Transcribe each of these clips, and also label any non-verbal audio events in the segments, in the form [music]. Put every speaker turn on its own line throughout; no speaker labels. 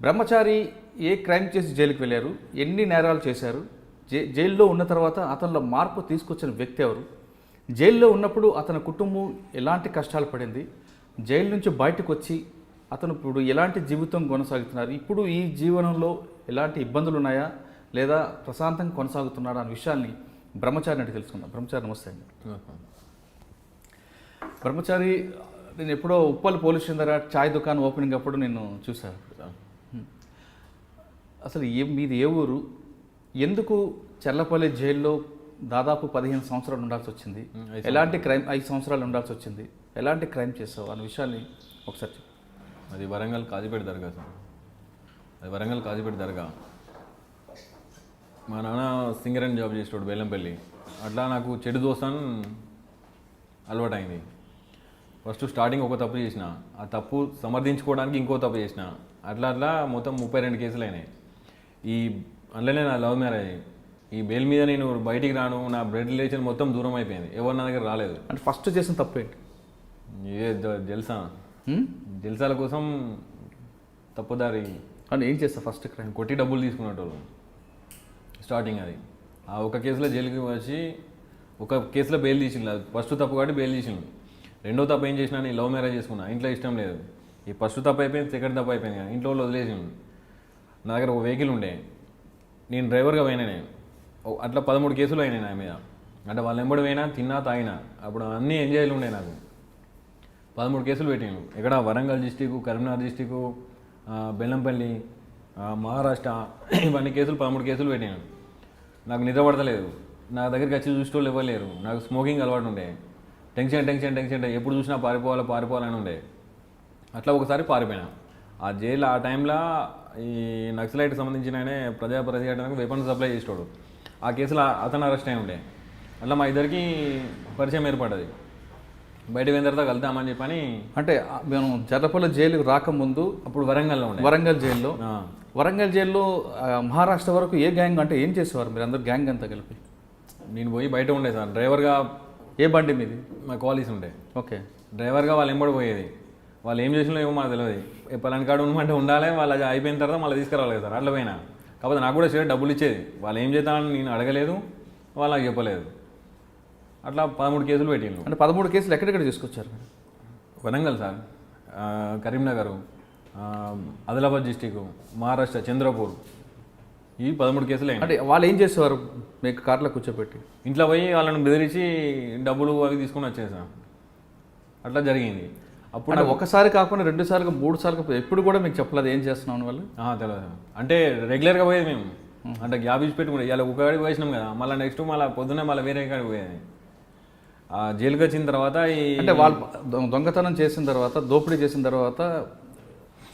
బ్రహ్మచారి ఏ crime చేసి జైలుకి వెళ్ళారు? ఎన్ని నేరాలు చేశారు? జై జైల్లో ఉన్న తర్వాత అతనిలో మార్పు తీసుకొచ్చిన వ్యక్తి ఎవరు? జైల్లో ఉన్నప్పుడు అతని కుటుంబం ఎలాంటి కష్టాలు పడింది? జైలు నుంచి బయటకు వచ్చి అతను ఇప్పుడు ఎలాంటి జీవితం కొనసాగుతున్నారు? ఇప్పుడు ఈ జీవనంలో ఎలాంటి ఇబ్బందులు ఉన్నాయా? లేదా ప్రశాంతంగా కొనసాగుతున్నాడా అనే విషయాన్ని బ్రహ్మచారి అంటే తెలుసుకుందాం. బ్రహ్మచారి నమస్తే అండి. బ్రహ్మచారి నేను ఎప్పుడో ఉప్పల్ పోలీస్ స్టేషన్ దగ్గర చాయ్ దుకాణం ఓపెనింగ్ అప్పుడు నేను చూశాను. అసలు ఏ మీది ఏ ఊరు? ఎందుకు చెల్లపల్లి జైల్లో దాదాపు పదిహేను సంవత్సరాలు ఉండాల్సి వచ్చింది? ఎలాంటి క్రైమ్ ఐదు సంవత్సరాలు ఉండాల్సి వచ్చింది? ఎలాంటి క్రైమ్ చేసావు? అనే విషయాన్ని ఒకసారి చెప్పు.
అది వరంగల్ కాజీపేట దర్గా సార్. అది వరంగల్ కాజీపేట దర్గా. మా నాన్న సింగర్ జాబ్ చేసేవాడు బెల్లంపల్లి అట్లా నాకు చెడు దోస్తాన్ అలవాటైంది. ఫస్ట్ స్టార్టింగ్ ఒక తప్పు చేసిన. ఆ తప్పు సమర్థించుకోవడానికి ఇంకో తప్పు చేసిన. అట్లా అట్లా మొత్తం ముప్పై రెండు కేసులు అయినాయి. ఈ అందులోనే నా లవ్ మ్యారేజ్ ఈ బెయిల్ మీద నేను బయటికి రాను నా బ్లడ్ రిలేషన్ మొత్తం దూరం అయిపోయింది. ఎవరు నా దగ్గర రాలేదు.
అంటే ఫస్ట్ చేసిన తప్పు ఏంటి?
ద- జల్సా? జల్సాల కోసం తప్పుదారి.
అంటే ఏం చేస్తావు ఫస్ట్ క్రైమ్
కొట్టి డబ్బులు తీసుకునేటోళ్ళు స్టార్టింగ్ అది. ఆ ఒక కేసులో జైలుకి వచ్చి ఒక కేసులో బెయిల్ తీసిండు. అది ఫస్ట్ తప్పు కాబట్టి బెయిల్ తీసిండు. రెండో తప్పు ఏం చేసినా నేను లవ్ మ్యారేజ్ చేసుకున్నా. ఇంట్లో ఇష్టం లేదు. ఈ ఫస్ట్ తప్పు అయిపోయింది సెకండ్ తప్పు అయిపోయింది. కానీ ఇంట్లో వాళ్ళు వదిలేసిండు. నా దగ్గర ఒక వెహికల్ ఉండే. నేను డ్రైవర్గా పోయినా నేను. అట్లా పదమూడు కేసులు అయినాయి నా మీద. అంటే వాళ్ళు ఎంబడి పోయినా తిన్నా తాగినా. అప్పుడు అన్నీ ఎంజాయ్లు ఉండే నాకు. పదమూడు కేసులు పెట్టాను ఇక్కడ వరంగల్ డిస్టిక్ కరీంనగర్ డిస్టిక్ బెల్లంపల్లి మహారాష్ట్ర. ఇవన్నీ కేసులు పదమూడు కేసులు పెట్టాను నాకు నిద్ర పడతలేదు. నా దగ్గరికి వచ్చి చూసేవాళ్ళు ఇవ్వలేరు నాకు స్మోకింగ్ అలవాటు ఉండే. టెన్షన్ టెన్షన్ టెన్షన్ ఎప్పుడు చూసినా పారిపోవాలి పారిపోవాలని ఉండే. అట్లా ఒకసారి పారిపోయినా. ఆ జైలు ఆ టైంలో ఈ నక్సలైట్ సంబంధించిన ఆయనే ప్రజా ప్రతిఘటనకు వెపన్ సప్లై చేసేవాడు ఆ కేసులో అతను అరెస్ట్ అయి ఉండే. అట్లా మా ఇద్దరికి పరిచయం ఏర్పడ్డది. బయట పోయిన తర్వాత కలుద్దామని చెప్పని
అంటే మేము జర్రపల్లి జైలుకి రాకముందు
అప్పుడు వరంగల్లో ఉండే.
వరంగల్ జైల్లో. వరంగల్ జైల్లో మహారాష్ట్ర వరకు ఏ గ్యాంగ్ అంటే ఏం చేసేవారు? మీరు అందరు గ్యాంగ్ అంతా కలిపి.
నేను పోయి బయట ఉండే సార్. డ్రైవర్గా
ఏ బండి మీది?
మా కాలేజ్ ఉండే.
ఓకే.
డ్రైవర్గా వాళ్ళు ఎంబడి పోయేది. వాళ్ళు ఏం చేసినా ఏమో మాకు తెలియదు. పలాని కాడు ఉండమంటే ఉండాలి వాళ్ళు అది అయిపోయిన తర్వాత మళ్ళీ తీసుకురావాలి కదా సార్ అట్లా పోయినా. కాకపోతే నాకు కూడా షేర్ డబ్బులు ఇచ్చేది. వాళ్ళు ఏం చేద్దామని నేను అడగలేదు వాళ్ళు నాకు చెప్పలేదు. అట్లా పదమూడు కేసులు పెట్టిండు
అంటే పదమూడు కేసులు ఎక్కడెక్కడ తీసుకొచ్చారు?
వరంగల్ సార్. కరీంనగర్ ఆదిలాబాద్ డిస్టిక్ మహారాష్ట్ర చంద్రపూర్. ఈ పదమూడు కేసులు
అంటే వాళ్ళు ఏం చేసేవారు? మీకు కార్లో కూర్చోబెట్టి
ఇంట్లో పోయి వాళ్ళని బెదిరించి డబ్బులు అవి తీసుకొని వచ్చేసాం అట్లా జరిగింది. అప్పుడు
ఒకసారి కాకుండా రెండు సార్లు మూడు సార్లు ఎప్పుడు కూడా మీకు చెప్పలేదు ఏం చేస్తున్నాం వాళ్ళు?
తెలియదు అంటే రెగ్యులర్గా పోయేది మేము. అంటే గ్యాప్ ఇచ్చి పెట్టుకుంటే ఇవాళ ఒక కాడికి పోసినాం కదా మళ్ళీ నెక్స్ట్ మళ్ళీ పొద్దున్నే మళ్ళీ వేరే కాడికి పోయేది. ఆ జైలుకి వచ్చిన తర్వాత ఈ
అంటే వాళ్ళు దొంగతనం చేసిన తర్వాత దోపిడీ చేసిన తర్వాత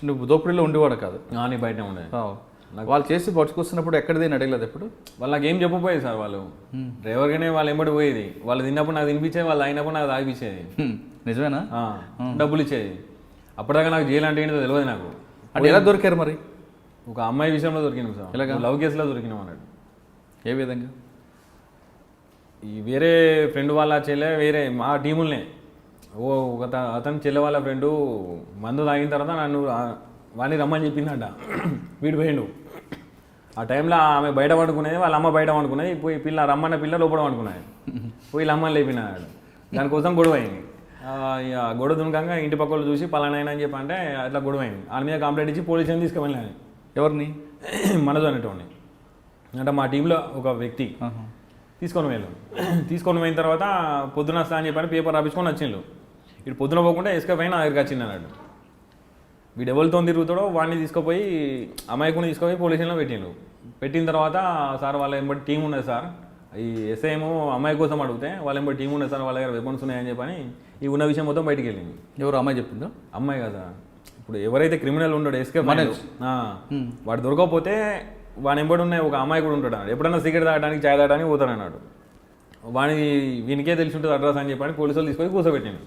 నువ్వు దోపిడీలో ఉండేవాడు కాదు.
నాని బయట ఉండేది.
ఆ. వాళ్ళు చేసి పట్టుకొస్తున్నప్పుడు ఎక్కడిదేని అడగలేదు ఎప్పుడు?
వాళ్ళకి ఏం చెప్పపోయేది సార్ వాళ్ళు? డ్రైవర్గానే వాళ్ళు ఎంబడి పోయేది. వాళ్ళు తిన్నప్పుడు నాకు తినిపించేది వాళ్ళు అయినప్పుడు నాకు తాగిపించేది.
నిజమేనా?
డబ్బులు ఇచ్చేది. అప్పటిదాకా నాకు జైలు అంటే ఏంటో తెలియదు నాకు.
అంటే ఎలా దొరికారు మరి?
ఒక అమ్మాయి విషయంలో దొరికినాం సార్. లవ్ కేసులో దొరికినాం అన్నాడు
ఏ విధంగా?
ఈ వేరే ఫ్రెండ్ వాళ్ళ చెల్లె వేరే మా టీములనే. ఓ ఒక అతని చెల్లె వాళ్ళ ఫ్రెండు మందు తాగిన తర్వాత నన్ను వాడిని రమ్మని చెప్పిందంట. [clears throat] వీడు పోయిండు ఆ టైంలో ఆమె బయట పడుకునేది వాళ్ళ అమ్మ బయట పడుకునేది పోయి పిల్ల రమ్మన్న పిల్ల లోపల పడుకున్నది. [laughs] పోయి వీళ్ళ అమ్మని లేపినాడు. దానికోసం గొడవ అయింది. గొడవ దునకంగా ఇంటి పక్క వాళ్ళు చూసి పలానైనా అని చెప్పి అంటే అట్లా గొడవ అయింది. వాళ్ళ మీద కంప్లైంట్ ఇచ్చి పోలీస్ స్టేషన్ తీసుకువెళ్ళాను
ఎవరిని? [clears throat]
మనతో అనేటోడిని. అంటే మా టీంలో ఒక వ్యక్తి. తీసుకొని వెళ్ళు. [clears throat] తీసుకొని పోయిన తర్వాత పొద్దున వస్తా అని చెప్పని పేపర్ రాపించుకొని వచ్చిండు. ఇటు పొద్దున పోకుండా ఎస్కేప్ అయినా నా దగ్గరికి వచ్చింది అన్నాడు. వీడు ఎవరితో తిరుగుతాడో వాడిని తీసుకుపోయి అమాయకుని తీసుకుపోయి పోలీస్ స్టేషన్లో పెట్టిండు. పెట్టిన తర్వాత సార్ వాళ్ళ ఎంబడి టీం ఉన్నది సార్. ఈ ఎస్ఐ ఏమో అమ్మాయి కోసం అడిగితే వాళ్ళ ఎంబడి టీం ఉన్నది సార్ వాళ్ళ దగ్గర వెపన్స్ ఉన్నాయని చెప్పని ఈ ఉన్న విషయం మొత్తం బయటికి వెళ్ళింది.
ఎవరు అమ్మాయి చెప్పిందో?
అమ్మాయి కదా. ఇప్పుడు ఎవరైతే క్రిమినల్ ఉన్నాడో ఎస్కేప్
మనోజ్.
వాడు దొరకకపోతే వాని ఎంబడి ఉన్న ఒక అమ్మాయి కూడా ఉంటాడు అన్నాడు. ఎప్పుడైనా సిగరెట్ తాగడానికి చాయ్ తాగడానికి పోతాడు అన్నాడు వాని వీనికే తెలిసి ఉంటుంది అడ్రస్ అని చెప్పని పోలీసు వాళ్ళు తీసుకొని కూర్చోబెట్టిండు.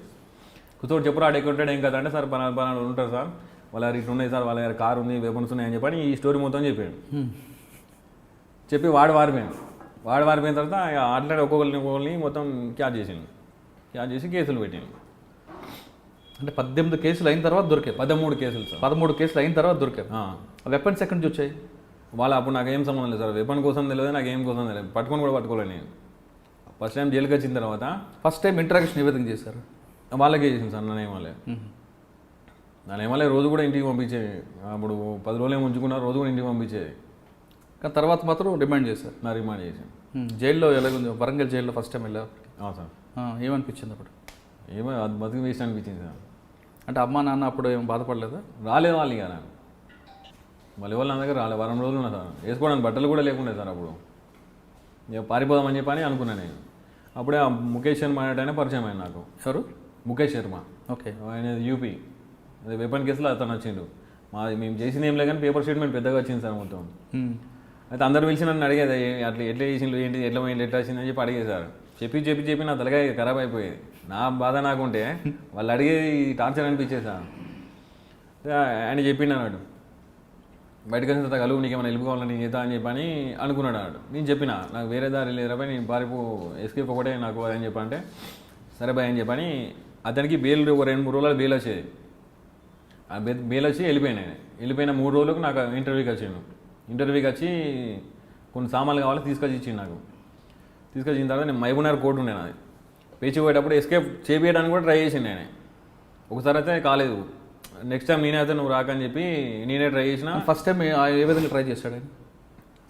కూర్చోటి చెప్పు ఆడ ఎక్కడ ఉంటాడు? ఏం కదా అంటే సార్ పలానా పలానా ఉంటారు సార్. వాళ్ళ ఇట్లా ఉన్నాయి సార్. వాళ్ళ దగ్గర కారు ఉంది వెపన్స్ ఉన్నాయి అని చెప్పని ఈ స్టోరీ మొత్తం చెప్పాడు. చెప్పి వాడు వారిపోయాడు. వాడు వారిపోయిన తర్వాత ఇక అట్లా ఒక్కొక్కరిని ఒక్కొక్కరిని మొత్తం క్యాచ్ చేసిండు. క్యాచ్ చేసి కేసులు పెట్టిండు.
అంటే పద్దెనిమిది కేసులు అయిన తర్వాత దొరికారు
పదమూడు కేసులు సార్.
పదమూడు కేసులు అయిన తర్వాత దొరికారు
ఆ.
వెపన్స్ ఎక్కడి నుంచి వచ్చాయి?
వాళ్ళ అప్పుడు నాకేం సంబంధం లేదు సార్. వెపన్ కోసం తెలియదు నాకేం కోసం తెలియదు. పట్టుకొని కూడా పట్టుకోలేదు నేను. ఫస్ట్ టైం జైలుకి వచ్చిన తర్వాత
ఫస్ట్ టైం ఇంట్రాగేషన్ ఏ విధంగా చేశారు?
వాళ్ళకే చేసింది సార్. నన్ను ఏమలే నన్ను ఏమలే రోజు కూడా ఇంటికి పంపించేది అప్పుడు పది రోజులు ఏమో ఉంచుకున్నారు రోజు కూడా ఇంటికి పంపించేది.
కానీ తర్వాత మాత్రం డిమాండ్ చేశారు.
నా రిమాండ్ చేసి
ఉమ్, జైల్లో ఎలాగుంది? వరంగల్ జైల్లో ఫస్ట్ టైం వెళ్ళారు
అవును సార్.
ఏమనిపించింది అప్పుడు?
ఏమో అది బతికి వేస్ట్ అనిపించింది సార్.
అంటే అమ్మా నాన్న అప్పుడు ఏం బాధపడలేదా?
రాలేదు వాళ్ళు ఇక నాకు మళ్ళీ వాళ్ళు నా దగ్గర రాలేదు వారం రోజులు ఉన్నా సార్. వేసుకోవడానికి బట్టలు కూడా లేకుండే సార్ అప్పుడు. ఇక పారిపోదామని చెప్పని అనుకున్నాను నేను. అప్పుడే ఆ ముఖేష్ శర్మ అనేటైనా పరిచయం అయింది నాకు.
ఎవరు?
ముఖేష్ శర్మ.
ఓకే.
ఆయన యూపీ. అదే వెపన్ కేసులో అతను వచ్చిండు. మాది మేము చేసింది ఏం లేదు కానీ పేపర్ స్టేట్మెంట్ పెద్దగా వచ్చింది సార్ మొత్తం. అయితే అందరు పిలిచి నన్ను అడిగేది "ఏ- అట్లా ఎట్లా చేసిండు ఏంటి ఎట్లా పోయింది ఎట్లా వచ్చింది అని చెప్పి అడిగేది సార్. చెప్పి చెప్పి చెప్పి నా తలకాయ ఖరాబ్ అయిపోయేది. నా బాధ నాకుంటే వాళ్ళు అడిగేది టార్చర్ అనిపించేసా. ఆయన చెప్పిండు అన్నాడు. బయటకు వచ్చిన తర్వాత కలువు నీకు ఏమైనా హెల్ప్ కావాలని నేను చేద్దా అని చెప్పని అనుకున్నాడు అన్నాడు. నేను చెప్పిన నాకు వేరే దారి లేదురా భయ్ నేను పారిపో ఎస్కేప్ ఒకటే నాకు అని చెప్పంటే సరే భయ్ అని చెప్పని అతనికి బెయిల్ ఒక రెండు మూడు రోజులు బెయిల్ వచ్చేది. ఆ బె బెయిల్ వచ్చి వెళ్ళిపోయినాయి వెళ్ళిపోయిన మూడు రోజులకు నాకు ఇంటర్వ్యూకి వచ్చిండు. ఇంటర్వ్యూకి వచ్చి కొన్ని సామాన్లు కావాలి తీసుకొచ్చి ఇచ్చిండు నాకు. తీసుకొచ్చిన తర్వాత నేను మహబూబ్నగర్ కోర్టు ఉండే నాది పేచి పోయేటప్పుడు ఎస్కేప్ చేపించడానికి కూడా ట్రై చేసిండు నేను. ఒకసారి అయితే కాలేదు. నెక్స్ట్ టైం నేనే అయితే నువ్వు రాకని చెప్పి నేనే ట్రై చేసిన.
ఫస్ట్ టైం ఏ విధంగా ట్రై చేశాడు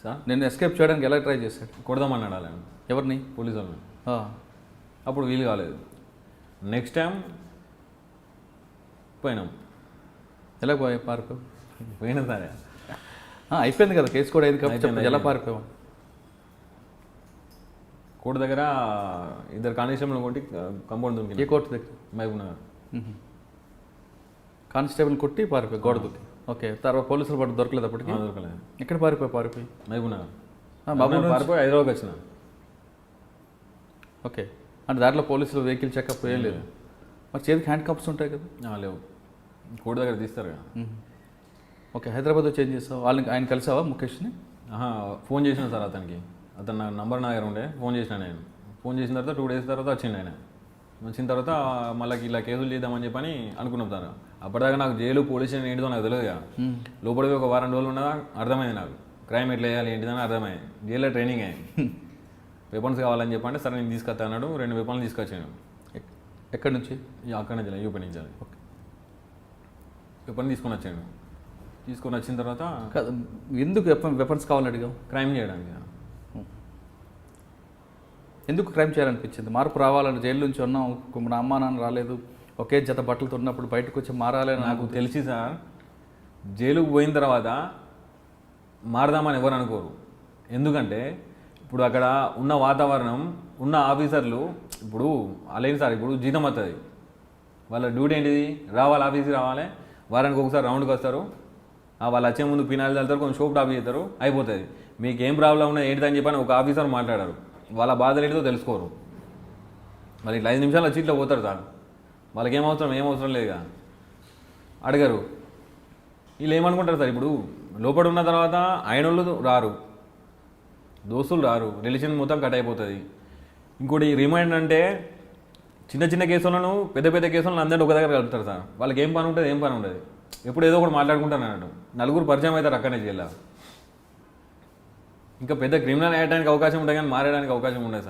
సార్?
నేను ఎస్కేప్ చేయడానికి ఎలా ట్రై చేశాడు?
కొడదామన్నాడు అలా
ఎవరిని?
పోలీసు వాళ్ళని అప్పుడు వీలు కాలేదు. నెక్స్ట్ టైం పోయినాం.
ఎలా పోయా పారిపోయావు?
పోయినా సరే.
అయిపోయింది కదా కేసు కూడా అయింది కాబట్టి ఎలా పారిపోయావు?
కోర్టు దగ్గర ఇద్దరు కానిస్టేబుల్ కొట్టి కంపౌండ్
ఏ
దుంకి
కోర్టు దగ్గర?
మహబూబ్ నగర్.
కానిస్టేబుల్ కొట్టి పారిపోయి గోడ దూకి. ఓకే తర్వాత పోలీసులు పట్టు దొరకలేదు అప్పటికి?
దొరకలేదు.
ఎక్కడ పారిపోయి పారిపోయి?
మహబూబ్ నగర్
మహబూబ్
పారిపోయి హైదరాబాద్కి వచ్చిన.
ఓకే అంటే దాంట్లో పోలీసులు వెహికల్ చెకప్ ఏం లేదు. మరి చేతికి హ్యాండ్ కప్స్ ఉంటాయి కదా?
లేవు. కోర్టు దగ్గర తీస్తారు కదా.
ఓకే హైదరాబాద్లో చేంజ్ చేస్తావు వాళ్ళని ఆయన కలిసావా ముఖేష్ని?
ఫోన్ చేసిన సార్ అతనికి. అతను నా నంబర్ నా దగ్గర ఉండే. ఫోన్ చేసిన నేను. ఫోన్ చేసిన తర్వాత టూ డేస్ తర్వాత వచ్చిండు ఆయన. వచ్చిన తర్వాత మళ్ళీ ఇలా కేసులు చేద్దామని చెప్పని అనుకున్నాం సార్. అప్పటిదాకా నాకు జైలు పోలీస్ స్టేషన్ ఏంటిదో నాకు తెలియదు కదా. లోపలికి ఒక వారం రోజులు ఉన్నదా అర్థమైంది నాకు. క్రైమ్ ఎట్లా చేయాలి ఏంటిదని అర్థమైంది. జైల్లో ట్రైనింగ్ అయ్యింది వెపన్స్ కావాలని చెప్పంటే సరే నేను తీసుకొస్తా అన్నాడు. రెండు వెపన్లు తీసుకొచ్చాను
ఎక్- ఎక్కడి నుంచి?
అక్కడ నుంచి యూపీ నుంచి అది. వెపన్ తీసుకొని వచ్చాను తీసుకొని వచ్చిన తర్వాత
ఎందుకు వెపన్ వెపన్స్ కావాలని అడిగావు?
క్రైమ్ చేయడానికి.
ఎందుకు క్రైమ్ చేయాలనిపించింది? మార్పు రావాలని జైలు నుంచి ఉన్నాం మన అమ్మా నాన్న రాలేదు ఒకే జత బట్టలతో ఉన్నప్పుడు బయటకు వచ్చి మారాలని
నాకు తెలిసి సార్ జైలుకు పోయిన తర్వాత మారదామని ఎవరు అనుకోరు. ఎందుకంటే ఇప్పుడు అక్కడ ఉన్న వాతావరణం ఉన్న ఆఫీసర్లు ఇప్పుడు అలాగే సార్ ఇప్పుడు జీతం వస్తుంది వాళ్ళ డ్యూటీ ఏంటిది? రావాలి ఆఫీస్కి రావాలి వారానికి ఒకసారి రౌండ్కి వస్తారు. ఆ వాళ్ళు వచ్చే ముందు పినాలు చల్లుతారు కొంచెం షోప్ టాప్ చేస్తారు అయిపోతుంది. మీకు ఏం ప్రాబ్లం ఉన్నది ఏంటిదని చెప్పని ఒక ఆఫీసర్ మాట్లాడారు. వాళ్ళ బాధలు ఏంటో తెలుసుకోరు. వాళ్ళు ఇట్లా ఐదు నిమిషాలు వచ్చి ఇట్లా పోతారు సార్. వాళ్ళకి ఏం అవసరం ఏం అవసరం లేదుగా. అడగరు. వీళ్ళు ఏమనుకుంటారు సార్ ఇప్పుడు? లోపల ఉన్న తర్వాత ఆయన రారు. దోస్తులు రారు. రిలేషన్ మొత్తం కట్ అయిపోతుంది. ఇంకోటి రిమైండ్ అంటే చిన్న చిన్న కేసులను పెద్ద పెద్ద కేసులను అందరినీ ఒక దగ్గర కలుపుతారు సార్. వాళ్ళకి ఏం పని ఉంటుంది ఏం పని ఉండదు. ఎప్పుడు ఏదో ఒకటి మాట్లాడుకుంటాను అన్నట్టు. నలుగురు పరిచయం అవుతారు అక్కడనే చేయాలి ఇంకా పెద్ద క్రిమినల్ అయ్యడానికి అవకాశం ఉంటుంది కానీ మారడానికి అవకాశం ఉండదు సార్.